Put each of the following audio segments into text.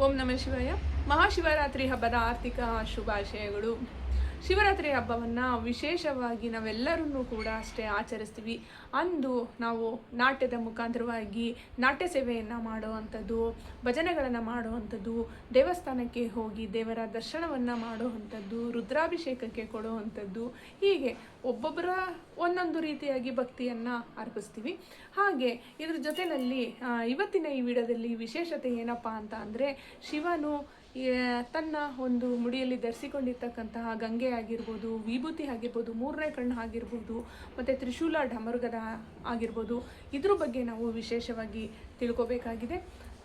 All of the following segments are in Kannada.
ಓಂ ನಮಃ ಶಿವಾಯ. ಮಹಾಶಿವರಾತ್ರಿ ಹಬ್ಬದ ಆರ್ಥಿಕ ಶುಭಾಶಯಗಳು. ಶಿವರಾತ್ರಿ ಹಬ್ಬವನ್ನು ವಿಶೇಷವಾಗಿ ನಾವೆಲ್ಲರೂ ಕೂಡ ಅಷ್ಟೇ ಆಚರಿಸ್ತೀವಿ. ಅಂದು ನಾವು ನಾಟ್ಯದ ಮುಖಾಂತರವಾಗಿ ನಾಟ್ಯ ಸೇವೆಯನ್ನು ಮಾಡುವಂಥದ್ದು, ಭಜನೆಗಳನ್ನು ಮಾಡುವಂಥದ್ದು, ದೇವಸ್ಥಾನಕ್ಕೆ ಹೋಗಿ ದೇವರ ದರ್ಶನವನ್ನು ಮಾಡುವಂಥದ್ದು, ರುದ್ರಾಭಿಷೇಕಕ್ಕೆ ಕೊಡುವಂಥದ್ದು, ಹೀಗೆ ಒಬ್ಬೊಬ್ಬರ ಒಂದೊಂದು ರೀತಿಯಾಗಿ ಭಕ್ತಿಯನ್ನು ಅರ್ಪಿಸ್ತೀವಿ. ಹಾಗೆ ಇದ್ರ ಜೊತೆಯಲ್ಲಿ ಇವತ್ತಿನ ಈ ವಿಡಿಯೋದಲ್ಲಿ ವಿಶೇಷತೆ ಏನಪ್ಪ ಅಂತ ಅಂದರೆ ಶಿವನು ತನ್ನ ಒಂದು ಮುಡಿಯಲ್ಲಿ ಧರಿಸಿಕೊಂಡಿರ್ತಕ್ಕಂತಹ ಗಂಗೆ ಆಗಿರ್ಬೋದು, ವಿಭೂತಿ ಆಗಿರ್ಬೋದು, ಮೂರನೇ ಕಣ್ಣು ಆಗಿರ್ಬೋದು, ಮತ್ತು ತ್ರಿಶೂಲ ಢಮರುಗದ ಆಗಿರ್ಬೋದು, ಇದ್ರ ಬಗ್ಗೆ ನಾವು ವಿಶೇಷವಾಗಿ ತಿಳ್ಕೊಬೇಕಾಗಿದೆ.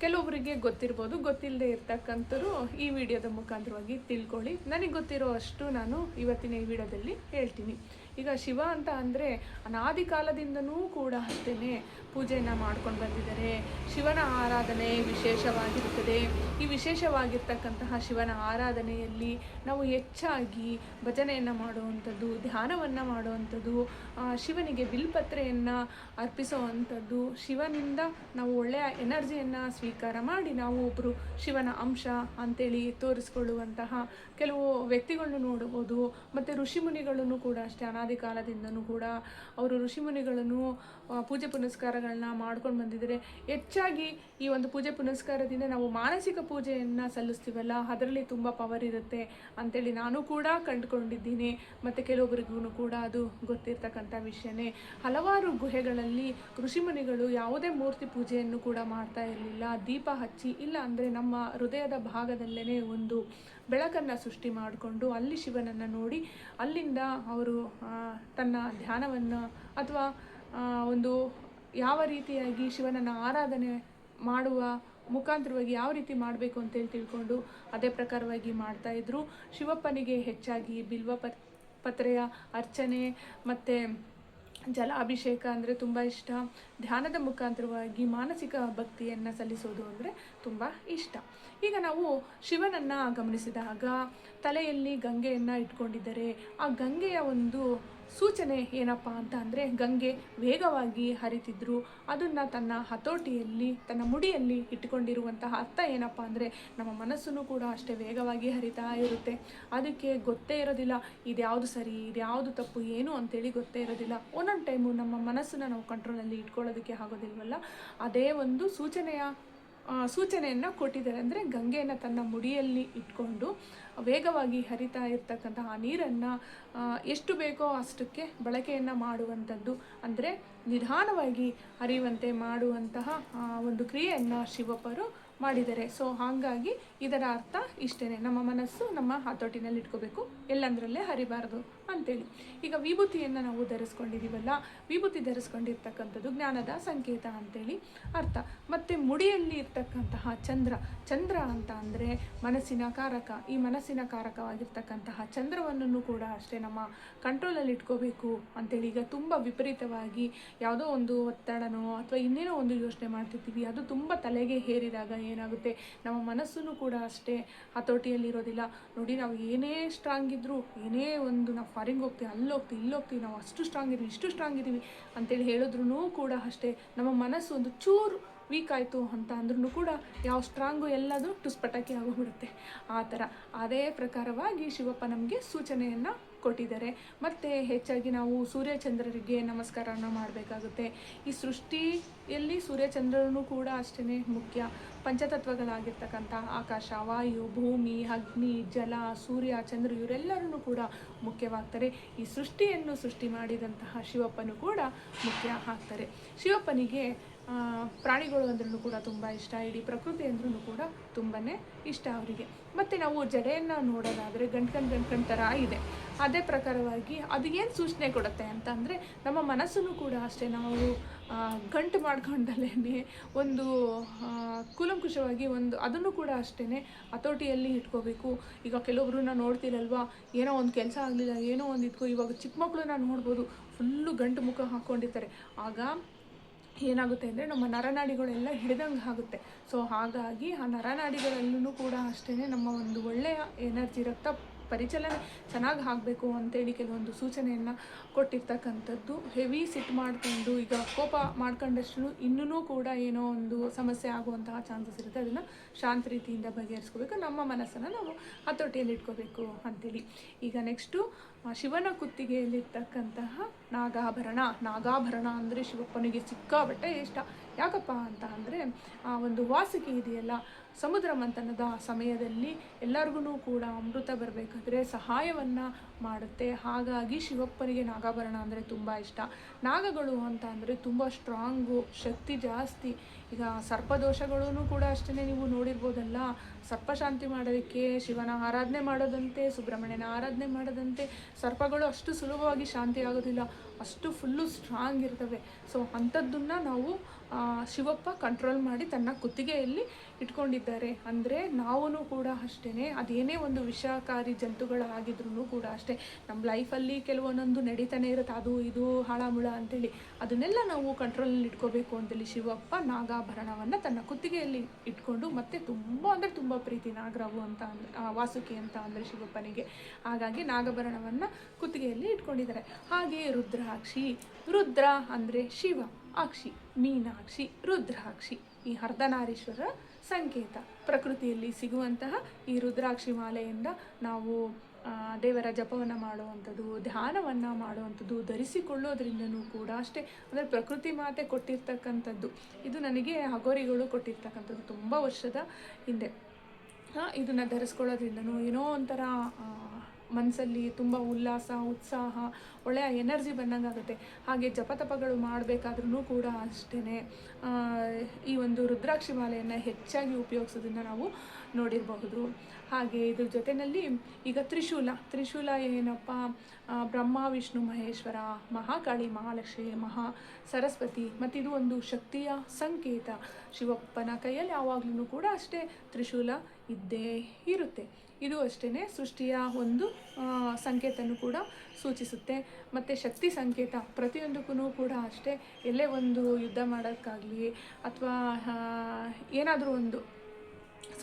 ಕೆಲವೊಬ್ಬರಿಗೆ ಗೊತ್ತಿರ್ಬೋದು ಗೊತ್ತಿಲ್ಲದೆ ಇರ್ತಕ್ಕಂಥವ್ರು ಈ ವಿಡಿಯೋದ ಮುಖಾಂತರವಾಗಿ ತಿಳ್ಕೊಳ್ಳಿ. ನನಗೆ ಗೊತ್ತಿರೋ ಅಷ್ಟು ನಾನು ಇವತ್ತಿನ ಈ ವಿಡಿಯೋದಲ್ಲಿ ಹೇಳ್ತೀನಿ. ಈಗ ಶಿವ ಅಂತ ಅಂದರೆ ಅನಾದಿ ಕಾಲದಿಂದನೂ ಕೂಡ ಅಷ್ಟೇ ಪೂಜೆಯನ್ನು ಮಾಡ್ಕೊಂಡು ಬಂದಿದ್ದಾರೆ. ಶಿವನ ಆರಾಧನೆ ವಿಶೇಷವಾಗಿರುತ್ತದೆ. ಈ ವಿಶೇಷವಾಗಿರ್ತಕ್ಕಂತಹ ಶಿವನ ಆರಾಧನೆಯಲ್ಲಿ ನಾವು ಹೆಚ್ಚಾಗಿ ಭಜನೆಯನ್ನು ಮಾಡುವಂಥದ್ದು, ಧ್ಯಾನವನ್ನು ಮಾಡುವಂಥದ್ದು ಶಿವನಿಗೆ ಬಿಲ್ಪತ್ರೆಯನ್ನು ಅರ್ಪಿಸುವಂಥದ್ದು, ಶಿವನಿಂದ ನಾವು ಒಳ್ಳೆಯ ಎನರ್ಜಿಯನ್ನು ಸ್ವೀಕಾರ ಮಾಡಿ ನಾವು ಒಬ್ಬರು ಶಿವನ ಅಂಶ ಅಂತೇಳಿ ತೋರಿಸ್ಕೊಳ್ಳುವಂತಹ ಕೆಲವು ವ್ಯಕ್ತಿಗಳನ್ನು ನೋಡ್ಬೋದು ಮತ್ತು ಋಷಿಮುನಿಗಳನ್ನು ಕೂಡ ಅಷ್ಟೇ ಅನಾದಿ ಕಾಲದಿಂದನೂ ಕೂಡ ಅವರು ಋಷಿಮುನಿಗಳನ್ನು ಪೂಜೆ ಪುನಸ್ಕಾರಗಳನ್ನ ಮಾಡ್ಕೊಂಡು ಬಂದಿದ್ದಾರೆ. ಹೆಚ್ಚಾಗಿ ಈ ಒಂದು ಪೂಜೆ ಪುನಸ್ಕಾರದಿಂದ ನಾವು ಮಾನಸಿಕ ಪೂಜೆಯನ್ನು ಸಲ್ಲಿಸ್ತೀವಲ್ಲ, ಅದರಲ್ಲಿ ತುಂಬ ಪವರ್ ಇರುತ್ತೆ ಅಂತೇಳಿ ನಾನು ಕೂಡ ಕಂಡುಕೊಂಡಿದ್ದೀನಿ. ಮತ್ತು ಕೆಲವೊಬ್ಬರಿಗೂ ಕೂಡ ಅದು ಗೊತ್ತಿರ್ತಕ್ಕಂಥ ವಿಷಯನೇ. ಹಲವಾರು ಗುಹೆಗಳಲ್ಲಿ ಋಷಿಮುನಿಗಳು ಯಾವುದೇ ಮೂರ್ತಿ ಪೂಜೆಯನ್ನು ಕೂಡ ಮಾಡ್ತಾ ಇರಲಿಲ್ಲ. ದೀಪ ಹಚ್ಚಿ, ಇಲ್ಲ ಅಂದರೆ ನಮ್ಮ ಹೃದಯದ ಭಾಗದಲ್ಲೇ ಒಂದು ಬೆಳಕನ್ನು ಸೃಷ್ಟಿ ಮಾಡಿಕೊಂಡು ಅಲ್ಲಿ ಶಿವನನ್ನು ನೋಡಿ ಅಲ್ಲಿಂದ ಅವರು ತನ್ನ ಧ್ಯಾನವನ್ನು ಅಥವಾ ಒಂದು ಯಾವ ರೀತಿಯಾಗಿ ಶಿವನನ್ನು ಆರಾಧನೆ ಮಾಡುವ ಮುಖಾಂತರವಾಗಿ ಯಾವ ರೀತಿ ಮಾಡಬೇಕು ಅಂತೇಳಿ ತಿಳ್ಕೊಂಡು ಅದೇ ಪ್ರಕಾರವಾಗಿ ಮಾಡ್ತಾ ಇದ್ರು. ಶಿವಪ್ಪನಿಗೆ ಹೆಚ್ಚಾಗಿ ಬಿಲ್ವ ಪತ್, ಪತ್ರೆಯ ಅರ್ಚನೆ ಮತ್ತು ಜಲಾಭಿಷೇಕ ಅಂದರೆ ತುಂಬ ಇಷ್ಟ. ಧ್ಯಾನದ ಮುಖಾಂತರವಾಗಿ ಮಾನಸಿಕ ಭಕ್ತಿಯನ್ನು ಸಲ್ಲಿಸೋದು ಅಂದರೆ ತುಂಬ ಇಷ್ಟ. ಈಗ ನಾವು ಶಿವನನ್ನು ಗಮನಿಸಿದಾಗ ತಲೆಯಲ್ಲಿ ಗಂಗೆಯನ್ನು ಇಟ್ಕೊಂಡಿದ್ದರೆ ಆ ಗಂಗೆಯ ಒಂದು ಸೂಚನೆ ಏನಪ್ಪ ಅಂತ ಅಂದರೆ ಗಂಗೆ ವೇಗವಾಗಿ ಹರಿತಿದ್ರು. ಅದನ್ನು ತನ್ನ ಹತೋಟಿಯಲ್ಲಿ, ತನ್ನ ಮುಡಿಯಲ್ಲಿ ಇಟ್ಟುಕೊಂಡಿರುವಂತಹ ಅರ್ಥ ಏನಪ್ಪ ಅಂದರೆ ನಮ್ಮ ಮನಸ್ಸನ್ನು ಕೂಡ ಅಷ್ಟೇ ವೇಗವಾಗಿ ಹರಿತಾ ಇರುತ್ತೆ. ಅದಕ್ಕೆ ಗೊತ್ತೇ ಇರೋದಿಲ್ಲ, ಇದ್ಯಾವುದು ಸರಿ, ಇದ್ಯಾವುದು ತಪ್ಪು, ಏನು ಅಂತೇಳಿ ಗೊತ್ತೇ ಇರೋದಿಲ್ಲ. ಒಂದೊಂದು ಟೈಮು ನಮ್ಮ ಮನಸ್ಸನ್ನು ನಾವು ಕಂಟ್ರೋಲಲ್ಲಿ ಇಟ್ಕೊಳ್ಳೋದಕ್ಕೆ ಆಗೋದಿಲ್ವಲ್ಲ? ಅದೇ ಒಂದು ಸೂಚನೆಯ ಸೂಚನೆಯನ್ನು ಕೊಟ್ಟಿದ್ದಾರೆ. ಅಂದರೆ ಗಂಗೆಯನ್ನು ತನ್ನ ಮುಡಿಯಲ್ಲಿ ಇಟ್ಕೊಂಡು ವೇಗವಾಗಿ ಹರಿತಾ ಇರ್ತಕ್ಕಂಥ ಆ ನೀರನ್ನು ಎಷ್ಟು ಬೇಕೋ ಅಷ್ಟಕ್ಕೆ ಬಳಕೆಯನ್ನು ಮಾಡುವಂಥದ್ದು. ಅಂದರೆ ನಿಧಾನವಾಗಿ ಹರಿಯುವಂತೆ ಮಾಡುವಂತಹ ಒಂದು ಕ್ರಿಯೆಯನ್ನು ಶಿವಪ್ಪರು ಮಾಡಿದ್ದಾರೆ. ಸೊ ಹಾಗಾಗಿ ಇದರ ಅರ್ಥ ಇಷ್ಟೇ ನಮ್ಮ ಮನಸ್ಸು ನಮ್ಮ ಹತೋಟಿನಲ್ಲಿ ಇಟ್ಕೋಬೇಕು. ಎಲ್ಲಂದ್ರಲ್ಲೇ ಹರಿಬಾರದು ಅಂತೇಳಿ. ಈಗ ವಿಭೂತಿಯನ್ನು ನಾವು ಧರಿಸ್ಕೊಂಡಿದ್ದೀವಲ್ಲ ವಿಭೂತಿ ಧರಿಸ್ಕೊಂಡಿರ್ತಕ್ಕಂಥದ್ದು ಜ್ಞಾನದ ಸಂಕೇತ ಅಂತೇಳಿ ಅರ್ಥ. ಮತ್ತು ಮುಡಿಯಲ್ಲಿ ಇರ್ತಕ್ಕಂತಹ ಚಂದ್ರ ಚಂದ್ರ ಅಂತ ಅಂದರೆ ಮನಸ್ಸಿನ ಕಾರಕ. ಈ ಮನಸ್ಸಿನ ಕಾರಕವಾಗಿರ್ತಕ್ಕಂತಹ ಚಂದ್ರವನ್ನು ಕೂಡ ಅಷ್ಟೇ ನಮ್ಮ ಕಂಟ್ರೋಲಲ್ಲಿ ಇಟ್ಕೋಬೇಕು ಅಂತೇಳಿ ಈಗ ತುಂಬ ವಿಪರೀತವಾಗಿ ಯಾವುದೋ ಒಂದು ಒತ್ತಡನೋ ಅಥವಾ ಇನ್ನೇನೋ ಒಂದು ಯೋಚನೆ ಮಾಡ್ತಿರ್ತೀವಿ ಅದು ತುಂಬ ತಲೆಗೆ ಹೇರಿದಾಗ ಏನಾಗುತ್ತೆ? ನಮ್ಮ ಮನಸ್ಸನ್ನು ಕೂಡ ಅಷ್ಟೇ ಹತೋಟಿಯಲ್ಲಿರೋದಿಲ್ಲ. ನೋಡಿ, ನಾವು ಏನೇ ಸ್ಟ್ರಾಂಗ್ ಇದ್ದರೂ ಏನೇ ಒಂದು ನಾವು ಫಾರಿಂಗ್ ಹೋಗ್ತೀವಿ, ಅಲ್ಲಿ ಹೋಗ್ತೀವಿ, ಇಲ್ಲಿ ಹೋಗ್ತೀವಿ, ನಾವು ಅಷ್ಟು ಸ್ಟ್ರಾಂಗ್ ಇದ್ದೀವಿ, ಇಷ್ಟು ಸ್ಟ್ರಾಂಗ್ ಇದ್ದೀವಿ ಅಂತೇಳಿ ಹೇಳಿದ್ರು ಕೂಡ ಅಷ್ಟೇ ನಮ್ಮ ಮನಸ್ಸು ಒಂದು ಚೂರು ವೀಕ್ ಆಯಿತು ಅಂತ ಅಂದ್ರೂ ಕೂಡ ಯಾವ ಸ್ಟ್ರಾಂಗು ಎಲ್ಲದು ಟುಸ್ಪಟಾಕಿ ಆಗೋಗ್ಬಿಡುತ್ತೆ. ಆ ಥರ. ಅದೇ ಪ್ರಕಾರವಾಗಿ ಶಿವಪ್ಪ ನಮಗೆ ಸೂಚನೆಯನ್ನು ಕೊಟ್ಟಿದ್ದಾರೆ. ಮತ್ತು ಹೆಚ್ಚಾಗಿ ನಾವು ಸೂರ್ಯಚಂದ್ರರಿಗೆ ನಮಸ್ಕಾರವನ್ನು ಮಾಡಬೇಕಾಗುತ್ತೆ. ಈ ಸೃಷ್ಟಿಯಲ್ಲಿ ಸೂರ್ಯಚಂದ್ರನು ಕೂಡ ಅಷ್ಟೇ ಮುಖ್ಯ. ಪಂಚತತ್ವಗಳಾಗಿರ್ತಕ್ಕಂಥ ಆಕಾಶ, ವಾಯು, ಭೂಮಿ, ಅಗ್ನಿ, ಜಲ, ಸೂರ್ಯ, ಚಂದ್ರ ಇವರೆಲ್ಲರೂ ಕೂಡ ಮುಖ್ಯವಾಗ್ತಾರೆ. ಈ ಸೃಷ್ಟಿಯನ್ನು ಸೃಷ್ಟಿ ಮಾಡಿದಂತಹ ಶಿವಪ್ಪನು ಕೂಡ ಮುಖ್ಯ ಆಗ್ತಾರೆ. ಶಿವಪ್ಪನಿಗೆ ಪ್ರಾಣಿಗಳು ಅಂದ್ರೂ ಕೂಡ ತುಂಬ ಇಷ್ಟ. ಇಡೀ ಪ್ರಕೃತಿ ಅಂದ್ರೂ ಕೂಡ ತುಂಬಾ ಇಷ್ಟ ಅವರಿಗೆ. ಮತ್ತು ನಾವು ಜಡೆಯನ್ನು ನೋಡೋದಾದರೆ ಗಂಟ್ಕಂಡು ಗಂಟ್ಕಂಡು ಥರ ಇದೆ. ಅದೇ ಪ್ರಕಾರವಾಗಿ ಅದು ಏನು ಸೂಚನೆ ಕೊಡುತ್ತೆ ಅಂತ ಅಂದರೆ ನಮ್ಮ ಮನಸ್ಸನ್ನು ಕೂಡ ಅಷ್ಟೇ ನಾವು ಗಂಟು ಮಾಡ್ಕೊಂಡಲ್ಲೇ ಒಂದು ಕೂಲಂಕುಷವಾಗಿ ಒಂದು ಅದನ್ನು ಕೂಡ ಅಷ್ಟೇ ಹತೋಟಿಯಲ್ಲಿ ಇಟ್ಕೋಬೇಕು. ಈಗ ಕೆಲವೊಬ್ರನ್ನ ನೋಡ್ತೀರಲ್ವಾ? ಏನೋ ಒಂದು ಕೆಲಸ ಆಗಲಿಲ್ಲ, ಏನೋ ಒಂದು ಇದ್ಕೋ, ಇವಾಗ ಚಿಕ್ಕ ಮಕ್ಕಳನ್ನ ನೋಡ್ಬೋದು. ಫುಲ್ಲು ಗಂಟು ಮುಖ ಹಾಕ್ಕೊಂಡಿರ್ತಾರೆ ಆಗ ಏನಾಗುತ್ತೆ ಅಂದರೆ ನಮ್ಮ ನರನಾಡಿಗಳೆಲ್ಲ ಹಿಡಿದಂಗೆ ಆಗುತ್ತೆ. ಸೊ ಹಾಗಾಗಿ ಆ ನರನಾಡಿಗಳಲ್ಲೂ ಕೂಡ ಅಷ್ಟೇ ನಮ್ಮ ಒಂದು ಒಳ್ಳೆಯ ಎನರ್ಜಿ, ರಕ್ತ ಪರಿಚಲನೆ ಚೆನ್ನಾಗಿ ಆಗಬೇಕು ಅಂತೇಳಿ ಕೆಲವೊಂದು ಸೂಚನೆಯನ್ನು ಕೊಟ್ಟಿರ್ತಕ್ಕಂಥದ್ದು. ಹೆವಿ ಸಿಟ್ ಮಾಡಿಕೊಂಡು ಈಗ ಕೋಪ ಮಾಡ್ಕೊಂಡಷ್ಟು ಇನ್ನೂ ಕೂಡ ಏನೋ ಒಂದು ಸಮಸ್ಯೆ ಆಗುವಂತಹ ಚಾನ್ಸಸ್ ಇರುತ್ತೆ. ಅದನ್ನು ಶಾಂತ ರೀತಿಯಿಂದ ಬಗೆಹರಿಸ್ಕೋಬೇಕು. ನಮ್ಮ ಮನಸ್ಸನ್ನು ನಾವು ಹತೋಟಿಯಲ್ಲಿ ಇಟ್ಕೋಬೇಕು ಅಂತೇಳಿ. ಈಗ ನೆಕ್ಸ್ಟು ಶಿವನ ಕುತ್ತಿಗೆಯಲ್ಲಿರ್ತಕ್ಕಂತಹ ನಾಗಾಭರಣ. ನಾಗಾಭರಣ ಅಂದರೆ ಶಿವಪ್ಪನಿಗೆ ಸಿಕ್ಕಾಬಟ್ಟೆ ಇಷ್ಟ. ಯಾಕಪ್ಪ ಅಂತ ಅಂದರೆ, ಆ ಒಂದು ವಾಸಿಕೆ ಇದೆಯಲ್ಲ ಸಮುದ್ರ ಮಂಥನದ ಸಮಯದಲ್ಲಿ ಎಲ್ಲರಿಗೂ ಕೂಡ ಅಮೃತ ಬರಬೇಕಾದ್ರೆ ಸಹಾಯವನ್ನು ಮಾಡುತ್ತೆ. ಹಾಗಾಗಿ ಶಿವಪ್ಪನಿಗೆ ನಾಗಾಭರಣ ಅಂದರೆ ತುಂಬ ಇಷ್ಟ. ನಾಗಗಳು ಅಂತ ಅಂದರೆ ತುಂಬ ಸ್ಟ್ರಾಂಗು ಶಕ್ತಿ ಜಾಸ್ತಿ. ಈಗ ಸರ್ಪದೋಷಗಳೂ ಕೂಡ ಅಷ್ಟೇ ನೀವು ನೋಡಿರ್ಬೋದಲ್ಲ. ಸರ್ಪಶಾಂತಿ ಮಾಡೋದಕ್ಕೆ, ಶಿವನ ಆರಾಧನೆ ಮಾಡೋದಂತೆ, ಸುಬ್ರಹ್ಮಣ್ಯನ ಆರಾಧನೆ ಮಾಡೋದಂತೆ ಸರ್ಪಗಳು ಅಷ್ಟು ಸುಲಭವಾಗಿ ಶಾಂತಿ ಆಗೋದಿಲ್ಲ. ಅಷ್ಟು ಫುಲ್ಲು ಸ್ಟ್ರಾಂಗ್ ಇರ್ತವೆ. ಸೊ ಅಂಥದ್ದನ್ನು ನಾವು ಶಿವಪ್ಪ ಕಂಟ್ರೋಲ್ ಮಾಡಿ ತನ್ನ ಕುತ್ತಿಗೆಯಲ್ಲಿ ಇಟ್ಕೊಂಡಿದ್ದಾರೆ. ಅಂದರೆ ನಾವೂ ಕೂಡ ಅಷ್ಟೇ ಅದೇನೇ ಒಂದು ವಿಷಕಾರಿ ಜಂತುಗಳಾಗಿದ್ರೂ ಕೂಡ ಅಷ್ಟೇ. ನಮ್ಮ ಲೈಫಲ್ಲಿ ಕೆಲವೊಂದೊಂದು ನಡೀತಾನೆ ಇರುತ್ತೆ. ಅದು ಇದು ಹಾಳಾಮುಳ ಅಂತೇಳಿ. ಅದನ್ನೆಲ್ಲ ನಾವು ಕಂಟ್ರೋಲಲ್ಲಿ ಇಟ್ಕೋಬೇಕು ಅಂತೇಳಿ ಶಿವಪ್ಪ ನಾಗಾಭರಣವನ್ನು ತನ್ನ ಕುತ್ತಿಗೆಯಲ್ಲಿ ಇಟ್ಕೊಂಡು ಮತ್ತೆ ತುಂಬ ಅಂದರೆ ತುಂಬ ಪ್ರೀತಿ ನಾಗರಾವು ಅಂತ ಅಂದರೆ ವಾಸುಕಿ ಅಂತ ಅಂದರೆ ಶಿವಪ್ಪನಿಗೆ. ಹಾಗಾಗಿ ನಾಗಭರಣವನ್ನು ಕುತ್ತಿಗೆಯಲ್ಲಿ ಇಟ್ಕೊಂಡಿದ್ದಾರೆ. ಹಾಗೆ ರುದ್ರಾಕ್ಷಿ, ರುದ್ರ ಅಂದರೆ ಶಿವ ಅಕ್ಷಿ ಮೀನಾಕ್ಷಿ, ರುದ್ರಾಕ್ಷಿ. ಈ ಅರ್ಧನಾರೀಶ್ವರ ಸಂಕೇತ. ಪ್ರಕೃತಿಯಲ್ಲಿ ಸಿಗುವಂತಹ ಈ ರುದ್ರಾಕ್ಷಿ ಮಾಲೆಯಿಂದ ನಾವು ದೇವರ ಜಪವನ್ನು ಮಾಡುವಂಥದ್ದು, ಧ್ಯಾನವನ್ನು ಮಾಡುವಂಥದ್ದು ಧರಿಸಿಕೊಳ್ಳೋದ್ರಿಂದನೂ ಕೂಡ ಅಷ್ಟೇ. ಅಂದರೆ ಪ್ರಕೃತಿ ಮಾತೆ ಕೊಟ್ಟಿರ್ತಕ್ಕಂಥದ್ದು. ಇದು ನನಗೆ ಹಗೋರಿಗಳು ಕೊಟ್ಟಿರ್ತಕ್ಕಂಥದ್ದು ತುಂಬ ವರ್ಷದ ಹಿಂದೆ. ಇದನ್ನು ಧರಿಸ್ಕೊಳ್ಳೋದ್ರಿಂದನೂ ಏನೋ ಒಂಥರ ಮನಸ್ಸಲ್ಲಿ ತುಂಬ ಉಲ್ಲಾಸ, ಉತ್ಸಾಹ, ಒಳ್ಳೆಯ ಎನರ್ಜಿ ಬಂದಂಗಾಗುತ್ತೆ. ಹಾಗೆ ಜಪತಪಗಳು ಮಾಡಬೇಕಾದ್ರೂ ಕೂಡ ಅಷ್ಟೇ ಈ ಒಂದು ರುದ್ರಾಕ್ಷಿ ಮಾಲೆಯನ್ನು ಹೆಚ್ಚಾಗಿ ಉಪಯೋಗಿಸೋದನ್ನು ನಾವು ನೋಡಿರಬಹುದು. ಹಾಗೆ ಇದ್ರ ಜೊತೆಯಲ್ಲಿ ಈಗ ತ್ರಿಶೂಲ ತ್ರಿಶೂಲ ಏನಪ್ಪ? ಬ್ರಹ್ಮ, ವಿಷ್ಣು, ಮಹೇಶ್ವರ, ಮಹಾಕಾಳಿ, ಮಹಾಲಕ್ಷ್ಮಿ, ಮಹಾ ಸರಸ್ವತಿ ಮತ್ತು ಇದು ಒಂದು ಶಕ್ತಿಯ ಸಂಕೇತ. ಶಿವಪ್ಪನ ಕೈಯಲ್ಲಿ ಯಾವಾಗಲೂ ಕೂಡ ಅಷ್ಟೇ ತ್ರಿಶೂಲ ಇದ್ದೇ ಇರುತ್ತೆ. ಇದು ಅಷ್ಟೇ ಸೃಷ್ಟಿಯ ಒಂದು ಸಂಕೇತನೂ ಕೂಡ ಸೂಚಿಸುತ್ತೆ. ಮತ್ತು ಶಕ್ತಿ ಸಂಕೇತ ಪ್ರತಿಯೊಂದಕ್ಕೂ ಕೂಡ ಅಷ್ಟೇ. ಎಲ್ಲೇ ಒಂದು ಯುದ್ಧ ಮಾಡೋಕ್ಕಾಗಲಿ ಅಥವಾ ಏನಾದರೂ ಒಂದು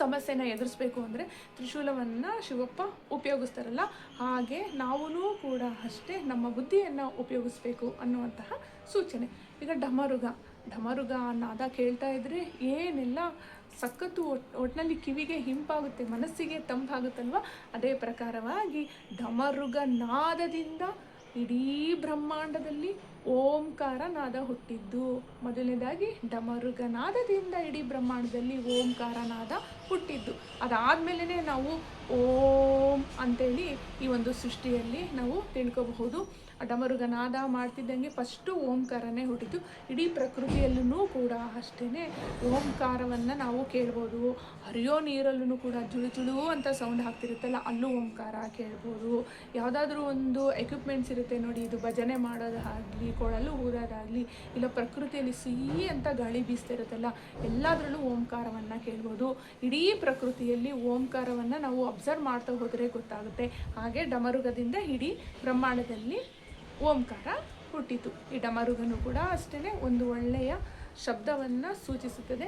ಸಮಸ್ಯೆನ ಎದುರಿಸ್ಬೇಕು ಅಂದರೆ ತ್ರಿಶೂಲವನ್ನು ಶಿವಪ್ಪ ಉಪಯೋಗಿಸ್ತಾರಲ್ಲ, ಹಾಗೆ ನಾವೂ ಕೂಡ ಅಷ್ಟೇ ನಮ್ಮ ಬುದ್ಧಿಯನ್ನು ಉಪಯೋಗಿಸ್ಬೇಕು ಅನ್ನುವಂತಹ ಸೂಚನೆ. ಈಗ ಡಮರುಗ ಢಮರುಗ ನಾದ ಕೇಳ್ತಾ ಇದ್ದರೆ ಏನೆಲ್ಲ ಸಖತ್ತು ಒಟ್ ಒಟ್ಟಿನಲ್ಲಿ ಕಿವಿಗೆ ಹಿಂಪಾಗುತ್ತೆ, ಮನಸ್ಸಿಗೆ ತಂಪಾಗುತ್ತಲ್ವ? ಅದೇ ಪ್ರಕಾರವಾಗಿ ಢಮರುಗ ನಾದದಿಂದ ಇಡೀ ಬ್ರಹ್ಮಾಂಡದಲ್ಲಿ ಓಂಕಾರ ನಾದ ಹುಟ್ಟಿದ್ದು. ಮೊದಲನೇದಾಗಿ ಡಮರುಗನಾದದಿಂದ ಇಡೀ ಬ್ರಹ್ಮಾಂಡದಲ್ಲಿ ಓಂಕಾರ ನಾದ ಹುಟ್ಟಿದ್ದು. ಅದಾದಮೇಲೆ ನಾವು ಓಂ ಅಂತೇಳಿ ಈ ಒಂದು ಸೃಷ್ಟಿಯಲ್ಲಿ ನಾವು ತಿಳ್ಕೋಬಹುದು. ಆ ಡಮರುಗ ನಾದ ಮಾಡ್ತಿದ್ದಂಗೆ ಫಸ್ಟು ಓಂಕಾರನೇ ಹುಟ್ಟಿತು. ಇಡೀ ಪ್ರಕೃತಿಯಲ್ಲೂ ಕೂಡ ಅಷ್ಟೇ ಓಂಕಾರವನ್ನು ನಾವು ಕೇಳ್ಬೋದು. ಹರಿಯೋ ನೀರಲ್ಲೂ ಕೂಡ ಜುಳು ಜುಳು ಅಂತ ಸೌಂಡ್ ಹಾಕ್ತಿರುತ್ತಲ್ಲ ಅಲ್ಲೂ ಓಂಕಾರ ಕೇಳ್ಬೋದು. ಯಾವುದಾದ್ರೂ ಒಂದು ಎಕ್ವಿಪ್ಮೆಂಟ್ಸ್ ಇರುತ್ತೆ ನೋಡಿ, ಇದು ಭಜನೆ ಮಾಡೋದಾಗಲಿ, ಕೊಳಲು ಊರೋದಾಗಲಿ ಇಲ್ಲ ಪ್ರಕೃತಿಯಲ್ಲಿ ಸಿಹಿ ಅಂತ ಗಾಳಿ ಬೀಸ್ತಿರುತ್ತಲ್ಲ, ಎಲ್ಲದರಲ್ಲೂ ಓಂಕಾರವನ್ನು ಕೇಳ್ಬೋದು. ಇಡೀ ಪ್ರಕೃತಿಯಲ್ಲಿ ಓಂಕಾರವನ್ನು ನಾವು ಅಬ್ಸರ್ವ್ ಮಾಡ್ತಾ ಹೋದರೆ ಗೊತ್ತಾಗುತ್ತೆ. ಹಾಗೆ ಡಮರುಗದಿಂದ ಇಡೀ ಬ್ರಹ್ಮಾಂಡದಲ್ಲಿ ಓಂಕಾರ ಹುಟ್ಟಿತು. ಈ ಡಮರುಗನು ಕೂಡ ಅಷ್ಟೇ ಒಂದು ಒಳ್ಳೆಯ ಶಬ್ದವನ್ನು ಸೂಚಿಸುತ್ತದೆ.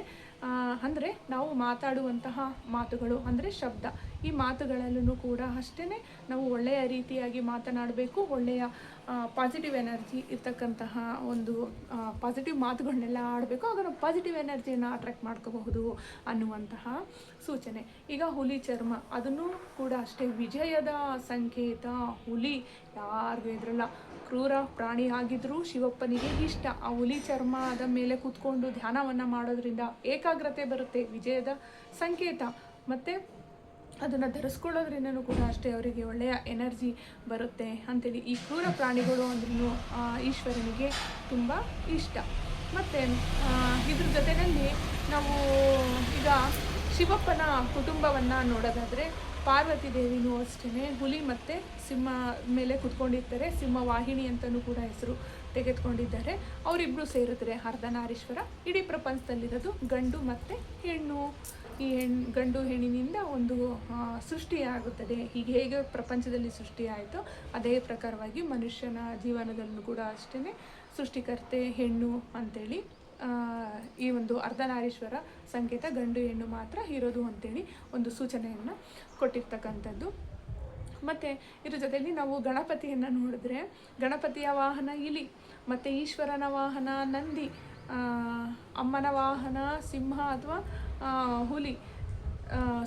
ಅಂದರೆ ನಾವು ಮಾತಾಡುವಂತಹ ಮಾತುಗಳು, ಅಂದರೆ ಶಬ್ದ. ಈ ಮಾತುಗಳಲ್ಲೂ ಕೂಡ ಅಷ್ಟೇ ನಾವು ಒಳ್ಳೆಯ ರೀತಿಯಾಗಿ ಮಾತನಾಡಬೇಕು, ಒಳ್ಳೆಯ ಪಾಸಿಟಿವ್ ಎನರ್ಜಿ ಇರ್ತಕ್ಕಂತಹ ಒಂದು ಪಾಸಿಟಿವ್ ಮಾತುಗಳನ್ನೆಲ್ಲ ಆಡಬೇಕು. ಆಗ ನಾವು ಪಾಸಿಟಿವ್ ಎನರ್ಜಿಯನ್ನು ಅಟ್ರ್ಯಾಕ್ಟ್ ಮಾಡ್ಕೋಬಹುದು ಅನ್ನುವಂತಹ ಸೂಚನೆ. ಈಗ ಹುಲಿ, ಚರ್ಮ, ಅದನ್ನು ಕೂಡ ಅಷ್ಟೇ ವಿಜಯದ ಸಂಕೇತ. ಹುಲಿ ಯಾರಿಗೂ ಇದ್ರಲ್ಲ ಕ್ರೂರ ಪ್ರಾಣಿ ಆಗಿದ್ರೂ ಶಿವಪ್ಪನಿಗೆ ಇಷ್ಟ. ಆ ಹುಲಿ ಚರ್ಮದ ಮೇಲೆ ಕೂತ್ಕೊಂಡು ಧ್ಯಾನವನ್ನು ಮಾಡೋದ್ರಿಂದ ಏಕಾಗ್ರತೆ ಬರುತ್ತೆ ವಿಜಯದ ಸಂಕೇತ. ಮತ್ತು ಅದನ್ನು ಧರಿಸ್ಕೊಳ್ಳೋದ್ರಿಂದನೂ ಕೂಡ ಅಷ್ಟೇ ಅವರಿಗೆ ಒಳ್ಳೆಯ ಎನರ್ಜಿ ಬರುತ್ತೆ ಅಂತೇಳಿ ಈ ಕ್ರೂರ ಪ್ರಾಣಿಗಳು ಅಂದ್ರೂ ಈಶ್ವರನಿಗೆ ತುಂಬ ಇಷ್ಟ. ಮತ್ತು ಇದ್ರ ಜೊತೆಯಲ್ಲಿ ನಾವು ಈಗ ಶಿವಪ್ಪನ ಕುಟುಂಬವನ್ನು ನೋಡೋದಾದರೆ ಪಾರ್ವತಿ ದೇವಿನೂ ಅಷ್ಟೇ ಹುಲಿ ಮತ್ತು ಸಿಂಹ ಮೇಲೆ ಕುತ್ಕೊಂಡಿರ್ತಾರೆ. ಸಿಂಹ ವಾಹಿನಿ ಅಂತಲೂ ಕೂಡ ಹೆಸರು ತೆಗೆದುಕೊಂಡಿದ್ದಾರೆ. ಅವರಿಬ್ಬರು ಸೇರಿದ್ರೆ ಅರ್ಧನಾರೀಶ್ವರ, ಇಡೀ ಪ್ರಪಂಚದಲ್ಲಿರೋದು ಗಂಡು ಮತ್ತು ಹೆಣ್ಣು. ಈ ಹೆಣ್ ಗಂಡು ಹೆಣ್ಣಿನಿಂದ ಒಂದು ಸೃಷ್ಟಿಯಾಗುತ್ತದೆ. ಹೀಗೆ ಹೇಗೆ ಪ್ರಪಂಚದಲ್ಲಿ ಸೃಷ್ಟಿಯಾಯಿತು ಅದೇ ಪ್ರಕಾರವಾಗಿ ಮನುಷ್ಯನ ಜೀವನದಲ್ಲೂ ಕೂಡ ಅಷ್ಟೇ ಸೃಷ್ಟಿಕರ್ತೆ ಹೆಣ್ಣು ಅಂತೇಳಿ ಆ, ಈ ಒಂದು ಅರ್ಧನಾರೀಶ್ವರ ಸಂಕೇತ ಗಂಡು ಹೆಣ್ಣು ಮಾತ್ರ ಇರೋದು ಅಂತೇಳಿ ಒಂದು ಸೂಚನೆಯನ್ನು ಕೊಟ್ಟಿರ್ತಕ್ಕಂಥದ್ದು. ಮತ್ತು ಇದ್ರ ಜೊತೆಯಲ್ಲಿ ನಾವು ಗಣಪತಿಯನ್ನು ನೋಡಿದ್ರೆ ಗಣಪತಿಯ ವಾಹನ ಇಲಿ ಮತ್ತು ಈಶ್ವರನ ವಾಹನ ನಂದಿ ಅಮ್ಮನ ವಾಹನ, ಸಿಂಹ ಅಥವಾ ಹುಲಿ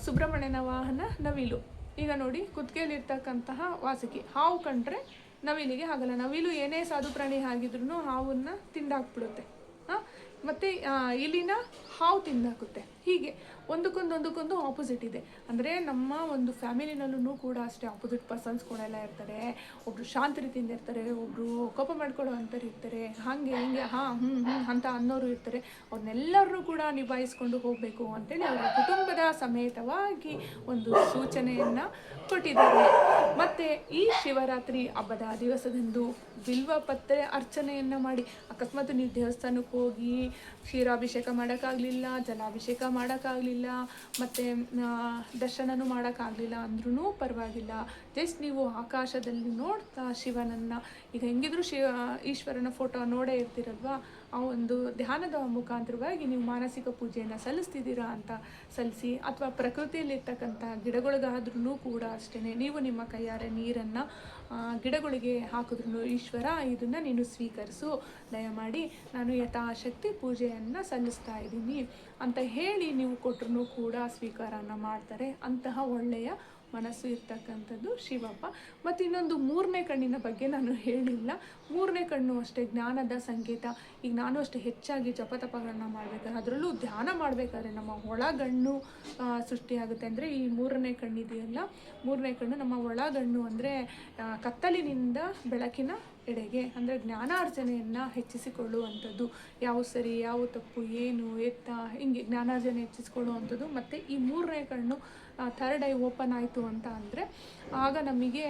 ಸುಬ್ರಹ್ಮಣ್ಯನ ವಾಹನ, ನವಿಲು. ಈಗ ನೋಡಿ, ಕುತ್ತಿಗೆಯಲ್ಲಿರ್ತಕ್ಕಂತಹ ವಾಸಕಿ. ಹಾವು ಕಂಡ್ರೆ ನವಿಲಿಗೆ ಆಗಲ್ಲ ನವಿಲು ಏನೇ ಸಾಧು ಪ್ರಾಣಿ ಆಗಿದ್ರು ಹಾವನ್ನು ತಿಂದಾಕ್ಬಿಡುತ್ತೆ. ಹಾಂ? ಮತ್ತು ಇಲಿನ ಹಾವು ತಿಂದಾಕುತ್ತೆ. ಹೀಗೆ ಒಂದಕ್ಕೊಂದು ಒಂದಕ್ಕೊಂದು ಆಪೋಸಿಟ್ ಇದೆ. ಅಂದರೆ ನಮ್ಮ ಒಂದು ಫ್ಯಾಮಿಲಿನಲ್ಲೂ ಕೂಡ ಅಷ್ಟೇ ಆಪೋಸಿಟ್ ಪರ್ಸನ್ಸ್ ಕೂಡ ಎಲ್ಲ ಇರ್ತಾರೆ. ಒಬ್ಬರು ಶಾಂತ ರೀತಿಯಿಂದ ಇರ್ತಾರೆ ಒಬ್ಬರು ಕೋಪ ಮಾಡ್ಕೊಳ್ಳೋ ಅಂಥವ್ರು ಇರ್ತಾರೆ, ಹಾಗೆ ಹಿಂಗೆ, ಹಾಂ ಹ್ಞೂ ಹ್ಞೂ ಅಂತ ಅನ್ನೋರು ಇರ್ತಾರೆ. ಅವ್ರನ್ನೆಲ್ಲರೂ ಕೂಡ ನಿಭಾಯಿಸ್ಕೊಂಡು ಹೋಗಬೇಕು ಅಂತೇಳಿ ಅವರ ಕುಟುಂಬದ ಸಮೇತವಾಗಿ ಒಂದು ಸೂಚನೆಯನ್ನು ಕೊಟ್ಟಿದ್ದಾರೆ. ಮತ್ತು ಈ ಶಿವರಾತ್ರಿ ಹಬ್ಬದ ದಿವಸದಂದು ಬಿಲ್ವ ಪತ್ರೆ ಅರ್ಚನೆಯನ್ನು ಮಾಡಿ ಅಕಸ್ಮಾತ್ ನೀವು ದೇವಸ್ಥಾನಕ್ಕೆ ಹೋಗಿ ಕ್ಷೀರಾಭಿಷೇಕ ಮಾಡೋಕ್ಕಾಗಲಿಲ್ಲ, ಜಲಾಭಿಷೇಕ ಮಾಡೋಕ್ಕಾಗಲಿಲ್ಲ, ಮತ್ತು ದರ್ಶನನೂ ಮಾಡೋಕ್ಕಾಗಲಿಲ್ಲ ಅಂದ್ರೂ ಪರವಾಗಿಲ್ಲ. ಜಸ್ಟ್ ನೀವು ಆಕಾಶದಲ್ಲಿ ನೋಡ್ತಾ ಶಿವನನ್ನು. ಈಗ ಹೆಂಗಿದ್ರು ಶಿವ, ಈಶ್ವರನ ಫೋಟೋ ನೋಡೇ ಇರ್ತೀರಲ್ವಾ? ಆ ಒಂದು ಧ್ಯಾನದ ಮುಖಾಂತರವಾಗಿ ನೀವು ಮಾನಸಿಕ ಪೂಜೆಯನ್ನು ಸಲ್ಲಿಸ್ತಿದ್ದೀರಾ ಅಂತ ಸಲ್ಲಿಸಿ, ಅಥವಾ ಪ್ರಕೃತಿಯಲ್ಲಿರ್ತಕ್ಕಂಥ ಗಿಡಗಳಿಗಾದ್ರೂ ಕೂಡ ಅಷ್ಟೇ ನೀವು ನಿಮ್ಮ ಕೈಯಾರೆ ನೀರನ್ನು ಗಿಡಗಳಿಗೆ ಹಾಕಿದ್ರು ಈಶ್ವರ, ಇದನ್ನು ನೀನು ಸ್ವೀಕರಿಸು. ದಯಮಾಡಿ ನಾನು ಯಥಾಶಕ್ತಿ ಪೂಜೆಯನ್ನು ಸಲ್ಲಿಸ್ತಾ ಇದ್ದೀನಿ ಅಂತ ಹೇಳಿ ನೀವು ಕೊಟ್ಟರು ಕೂಡ ಸ್ವೀಕಾರನ ಮಾಡ್ತಾರೆ. ಅಂತಹ ಒಳ್ಳೆಯ ಮನಸ್ಸು ಇರ್ತಕ್ಕಂಥದ್ದು ಶಿವಪ್ಪ. ಮತ್ತು ಇನ್ನೊಂದು ಮೂರನೇ ಕಣ್ಣಿನ ಬಗ್ಗೆ ನಾನು ಹೇಳಿಲ್ಲ. ಮೂರನೇ ಕಣ್ಣು ಅಷ್ಟೇ ಜ್ಞಾನದ ಸಂಕೇತ. ಈಗ ನಾನು ಅಷ್ಟೇ ಹೆಚ್ಚಾಗಿ ಜಪತಪಗಳನ್ನು ಮಾಡಬೇಕಾದ್ರೆ ಅದರಲ್ಲೂ ಧ್ಯಾನ ಮಾಡಬೇಕಾದ್ರೆ ನಮ್ಮ ಒಳಗಣ್ಣು ಸೃಷ್ಟಿಯಾಗುತ್ತೆ ಅಂದರೆ ಈ ಮೂರನೇ ಕಣ್ಣಿದೆಯಲ್ಲ. ಮೂರನೇ ಕಣ್ಣು ನಮ್ಮ ಒಳಗಣ್ಣು ಅಂದರೆ ಕತ್ತಲಿನಿಂದ ಬೆಳಕಿನ ಎಡೆಗೆ, ಅಂದರೆ ಜ್ಞಾನಾರ್ಜನೆಯನ್ನು ಹೆಚ್ಚಿಸಿಕೊಳ್ಳುವಂಥದ್ದು. ಯಾವ ಸರಿ, ಯಾವ ತಪ್ಪು, ಏನು, ಎತ್ತ, ಹಿಂಗೆ ಜ್ಞಾನಾರ್ಜನೆ ಹೆಚ್ಚಿಸಿಕೊಳ್ಳುವಂಥದ್ದು. ಮತ್ತು ಈ ಮೂರನೇ ಕಣ್ಣು ಥರ್ಡ್ ಐ ಓಪನ್ ಆಯಿತು ಅಂತ ಅಂದರೆ, ಆಗ ನಮಗೆ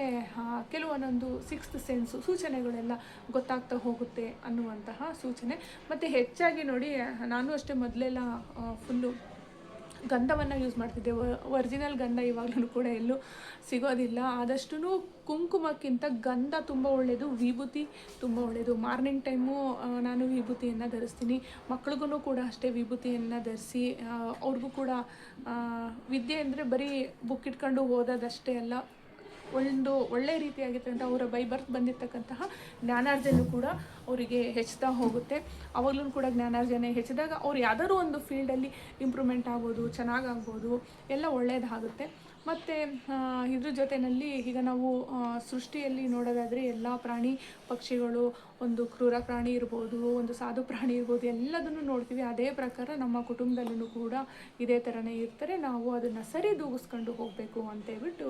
ಕೆಲವೊಂದೊಂದು ಸಿಕ್ಸ್ತ್ ಸೆನ್ಸು ಸೂಚನೆಗಳೆಲ್ಲ ಗೊತ್ತಾಗ್ತಾ ಹೋಗುತ್ತೆ ಅನ್ನುವಂತಹ ಸೂಚನೆ. ಮತ್ತು ಹೆಚ್ಚಾಗಿ ನೋಡಿ, ನಾನು ಅಷ್ಟೇ ಮೊದಲೆಲ್ಲ ಫುಲ್ಲು ಗಂಧವನ್ನು ಯೂಸ್ ಮಾಡ್ತಿದ್ದೆ. ಒರಿಜಿನಲ್ ಗಂಧ ಇವಾಗಲೂ ಕೂಡ ಎಲ್ಲೂ ಸಿಗೋದಿಲ್ಲ. ಆದಷ್ಟು ಕುಂಕುಮಕ್ಕಿಂತ ಗಂಧ ತುಂಬ ಒಳ್ಳೆಯದು ವಿಭೂತಿ ತುಂಬ ಒಳ್ಳೆಯದು ಮಾರ್ನಿಂಗ್ ಟೈಮು ನಾನು ವಿಭೂತಿಯನ್ನು ಧರಿಸ್ತೀನಿ. ಮಕ್ಳಿಗೂ ಕೂಡ ಅಷ್ಟೇ ವಿಭೂತಿಯನ್ನು ಧರಿಸಿ ಅವ್ರಿಗೂ ಕೂಡ ವಿದ್ಯೆ ಅಂದರೆ ಬರೀ ಬುಕ್ ಇಟ್ಕೊಂಡು ಓದೋದಷ್ಟೇ ಅಲ್ಲ ಒಂದು ಒಳ್ಳೆ ರೀತಿಯಾಗಿರ್ತಕ್ಕಂಥ ಅವರ ಬೈ ಬರ್ತ್ ಬಂದಿರತಕ್ಕಂತಹ ಜ್ಞಾನಾರ್ಜನೆ ಕೂಡ ಅವರಿಗೆ ಹೆಚ್ಚುತ್ತಾ ಹೋಗುತ್ತೆ. ಅವಾಗಲೂ ಕೂಡ ಜ್ಞಾನಾರ್ಜನೆ ಹೆಚ್ಚಿದಾಗ ಅವ್ರು ಯಾವ್ದಾದ್ರು ಒಂದು ಫೀಲ್ಡಲ್ಲಿ ಇಂಪ್ರೂವ್ಮೆಂಟ್ ಆಗ್ಬೋದು ಚೆನ್ನಾಗಾಗ್ಬೋದು ಎಲ್ಲ ಒಳ್ಳೆಯದಾಗುತ್ತೆ ಮತ್ತು ಇದ್ರ ಜೊತೆಯಲ್ಲಿ ಈಗ ನಾವು ಸೃಷ್ಟಿಯಲ್ಲಿ ನೋಡೋದಾದರೆ ಎಲ್ಲ ಪ್ರಾಣಿ ಪಕ್ಷಿಗಳು, ಒಂದು ಕ್ರೂರ ಪ್ರಾಣಿ ಇರ್ಬೋದು, ಒಂದು ಸಾಧು ಪ್ರಾಣಿ ಇರ್ಬೋದು, ಎಲ್ಲದನ್ನು ನೋಡ್ತೀವಿ. ಅದೇ ಪ್ರಕಾರ ನಮ್ಮ ಕುಟುಂಬದಲ್ಲೂ ಕೂಡ ಇದೇ ಥರನೇ ಇರ್ತಾರೆ. ನಾವು ಅದನ್ನು ಸರಿದೂಗಿಸ್ಕೊಂಡು ಹೋಗಬೇಕು ಅಂತೇಳ್ಬಿಟ್ಟು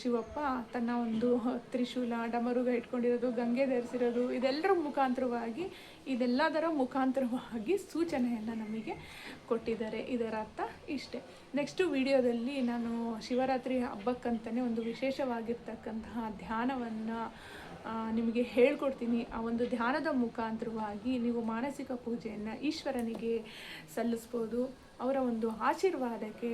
ಶಿವಪ್ಪ ತನ್ನ ಒಂದು ತ್ರಿಶೂಲ ಡಮರುಗ ಇಟ್ಕೊಂಡಿರೋದು, ಗಂಗೆ ಧರಿಸಿರೋದು, ಇದೆಲ್ಲರ ಮುಖಾಂತರವಾಗಿ, ಇದೆಲ್ಲದರ ಮುಖಾಂತರವಾಗಿ ಸೂಚನೆಯನ್ನು ನಮಗೆ ಕೊಟ್ಟಿದ್ದಾರೆ. ಇದರ ಅರ್ಥ ಇಷ್ಟೇ. ನೆಕ್ಸ್ಟು ವಿಡಿಯೋದಲ್ಲಿ ನಾನು ಶಿವರಾತ್ರಿ ಹಬ್ಬಕ್ಕಂತಲೇ ಒಂದು ವಿಶೇಷವಾಗಿರ್ತಕ್ಕಂತಹ ಧ್ಯಾನವನ್ನು ನಿಮಗೆ ಹೇಳ್ಕೊಡ್ತೀನಿ. ಆ ಒಂದು ಧ್ಯಾನದ ಮುಖಾಂತರವಾಗಿ ನೀವು ಮಾನಸಿಕ ಪೂಜೆಯನ್ನು ಈಶ್ವರನಿಗೆ ಸಲ್ಲಿಸ್ಬೋದು. ಅವರ ಒಂದು ಆಶೀರ್ವಾದಕ್ಕೆ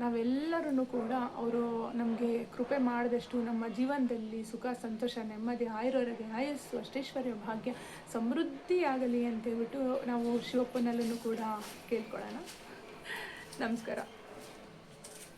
ನಾವೆಲ್ಲರೂ ಕೂಡ ಅವರು ನಮಗೆ ಕೃಪೆ ಮಾಡಿದಷ್ಟು ನಮ್ಮ ಜೀವನದಲ್ಲಿ ಸುಖ, ಸಂತೋಷ, ನೆಮ್ಮದಿ ಆಯುರೋಗ್ಯ ಆಯಸ್ಸು, ಅಷ್ಟೈಶ್ವರ್ಯ, ಭಾಗ್ಯ ಸಮೃದ್ಧಿಯಾಗಲಿ ಅಂತೇಳ್ಬಿಟ್ಟು ನಾವು ಶಿವಪ್ಪನಲ್ಲೂ ಕೂಡ ಕೇಳ್ಕೊಳ್ಳೋಣ. ನಮಸ್ಕಾರ.